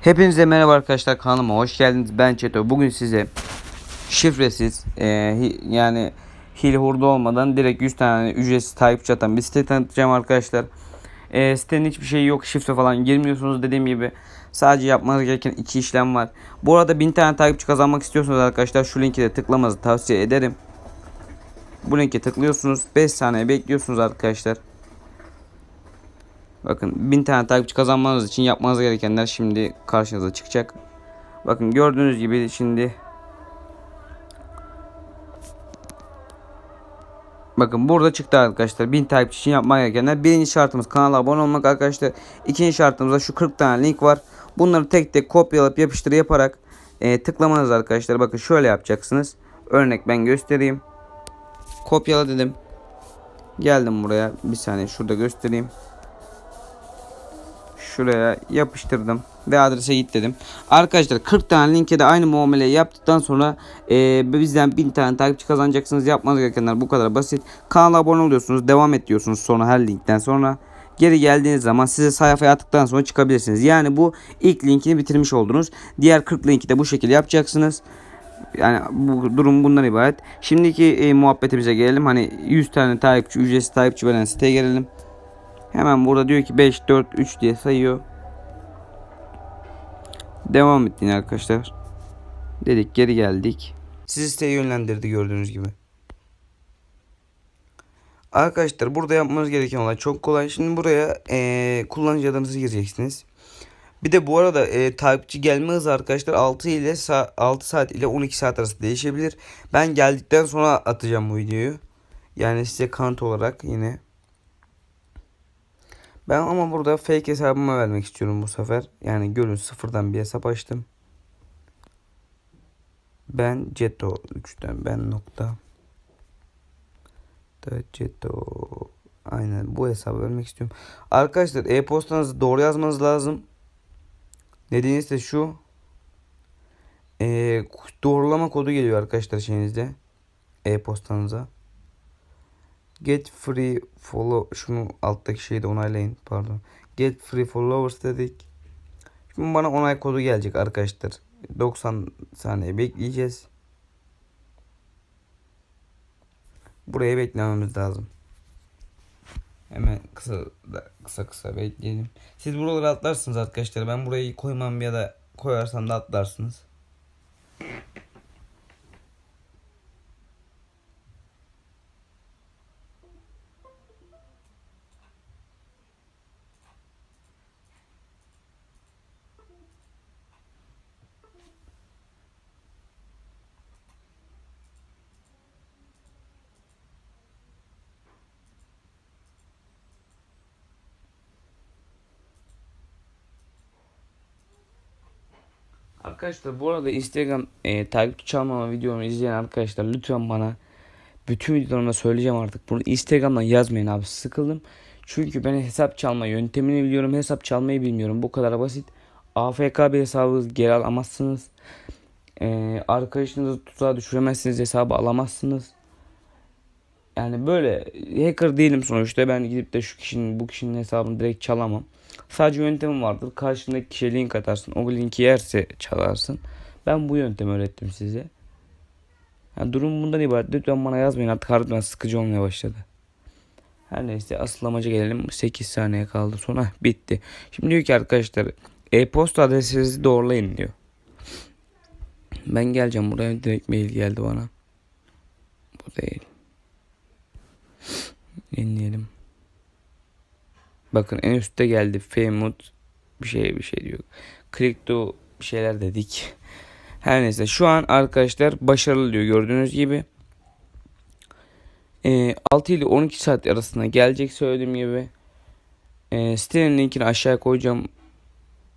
Hepinize merhaba arkadaşlar kanalıma hoş geldiniz. Ben Çeto. Bugün size şifresiz e, hi- yani hile hurda olmadan direkt 100 tane ücretsiz takipçi atan bir site tanıtacağım arkadaşlar. E, sitenin hiçbir şeyi yok. Şifre falan girmiyorsunuz dediğim gibi. Sadece yapmanız gereken iki işlem var. Bu arada 1000 tane takipçi kazanmak istiyorsanız arkadaşlar şu linki de tıklamanızı tavsiye ederim. Bu linke tıklıyorsunuz. 5 saniye bekliyorsunuz arkadaşlar. Bakın 1000 tane takipçi kazanmanız için yapmanız gerekenler şimdi karşınıza çıkacak. Bakın gördüğünüz gibi şimdi Bakın burada çıktı arkadaşlar. 1000 takipçi için yapmaya gerekenler. Birinci şartımız kanala abone olmak arkadaşlar. İkinci şartımızda şu 40 tane link var. Bunları tek tek kopyalayıp yapıştır yaparak e, tıklamanız arkadaşlar. Bakın şöyle yapacaksınız. Örnek ben göstereyim. Kopyala dedim. Geldim buraya. Bir saniye şurada göstereyim. Şuraya yapıştırdım ve adrese git dedim. Arkadaşlar 40 tane linke de aynı muameleyi yaptıktan sonra e, bizden 1000 tane takipçi kazanacaksınız. Yapmanız gerekenler bu kadar basit. Kanala abone oluyorsunuz. Devam et diyorsunuz sonra her linkten sonra. Geri geldiğiniz zaman size sayfaya attıktan sonra çıkabilirsiniz. Yani bu ilk linkini bitirmiş oldunuz. Diğer 40 linki de bu şekilde yapacaksınız. Yani bu durum bundan ibaret. Şimdiki e, muhabbetimize gelelim. Hani 100 tane takipçi, ücretsiz takipçi veren siteye gelelim. Hemen burada diyor ki 5, 4, 3 diye sayıyor. Devam ettin arkadaşlar. Dedik geri geldik. Sizi siteye yönlendirdi gördüğünüz gibi. Arkadaşlar burada yapmanız gereken olay çok kolay. Şimdi buraya eee, kullanıcı adınızı gireceksiniz. Bir de bu arada eee, takipçi gelme hızı arkadaşlar 6 ile sa- 6 saat ile 12 saat arası değişebilir. Ben geldikten sonra atacağım bu videoyu. Yani size kanıt olarak yine. Ben ama burada fake hesabıma vermek istiyorum bu sefer. Yani görün sıfırdan bir hesap açtım. Ben Ceto 3'ten ben nokta. Da Ceto. Aynen bu hesabı vermek istiyorum. Arkadaşlar e-postanızı doğru yazmanız lazım. Dediğiniz de şu. E, doğrulama kodu geliyor arkadaşlar şeyinizde. E-postanıza. Get free follow şunu alttaki şeyi de onaylayın pardon. Get free followers dedik. Şimdi bana onay kodu gelecek arkadaşlar. 90 saniye bekleyeceğiz. Buraya beklememiz lazım. Hemen kısa kısa kısa bekleyelim. Siz buraları atlarsınız arkadaşlar. Ben burayı koymam ya da koyarsam da atlarsınız. Arkadaşlar bu arada Instagram e, takipçi çalmama videomu izleyen arkadaşlar lütfen bana bütün videolarımda söyleyeceğim artık bunu Instagram'dan yazmayın abi sıkıldım. Çünkü ben hesap çalma yöntemini biliyorum hesap çalmayı bilmiyorum bu kadar basit. AFK bir hesabı geri alamazsınız. E, arkadaşınızı tuzağa düşüremezsiniz hesabı alamazsınız. Yani böyle hacker değilim sonuçta ben gidip de şu kişinin bu kişinin hesabını direkt çalamam. Sadece yöntemim vardır. Karşındaki kişiye link atarsın. O linki yerse çalarsın. Ben bu yöntemi öğrettim size. Yani durum bundan ibaret. Lütfen bana yazmayın artık harbiden sıkıcı olmaya başladı. Her neyse asıl amaca gelelim. 8 saniye kaldı sonra bitti. Şimdi diyor ki arkadaşlar e-posta adresinizi doğrulayın diyor. Ben geleceğim buraya direkt mail geldi bana. Bu değil. Yenileyelim. Bakın en üstte geldi. Famut bir şey bir şey diyor. Crypto bir şeyler dedik. Her neyse şu an arkadaşlar başarılı diyor gördüğünüz gibi. E, 6 ile 12 saat arasında gelecek söylediğim gibi. E, sitenin linkini aşağıya koyacağım.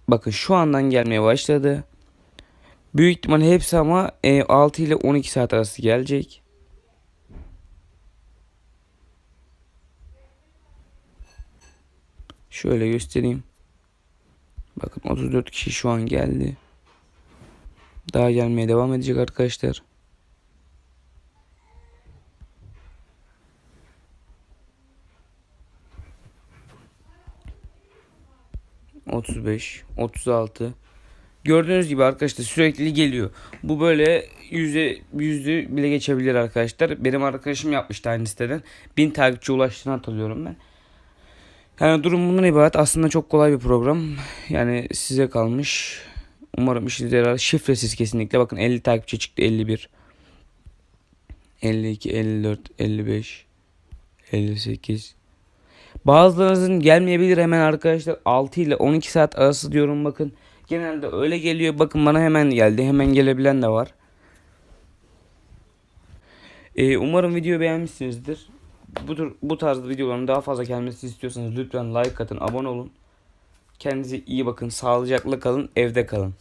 Bakın şu andan gelmeye başladı. Büyük ihtimal hepsi ama e, 6 ile 12 saat arası gelecek. Şöyle göstereyim. Bakın 34 kişi şu an geldi. Daha gelmeye devam edecek arkadaşlar. Otuz beş, otuz altı, Gördüğünüz gibi arkadaşlar sürekli geliyor. Bu böyle yüzde yüzde bile geçebilir arkadaşlar. Benim arkadaşım yapmıştı aynı siteden. Bin takipçi ulaştığını hatırlıyorum ben. Yani durum bundan ibaret. Aslında çok kolay bir program. Yani size kalmış. Umarım işinize yarar. Şifresiz kesinlikle. Bakın 50 takipçi çıktı. 51. 52, 54, 55, 58. Bazılarınızın gelmeyebilir hemen arkadaşlar. 6 ile 12 saat arası diyorum bakın. Genelde öyle geliyor. Bakın bana hemen geldi. Hemen gelebilen de var. Ee, umarım videoyu beğenmişsinizdir. Bu, tür, bu tarz videoların daha fazla gelmesini istiyorsanız lütfen like atın, abone olun. Kendinize iyi bakın, sağlıcakla kalın, evde kalın.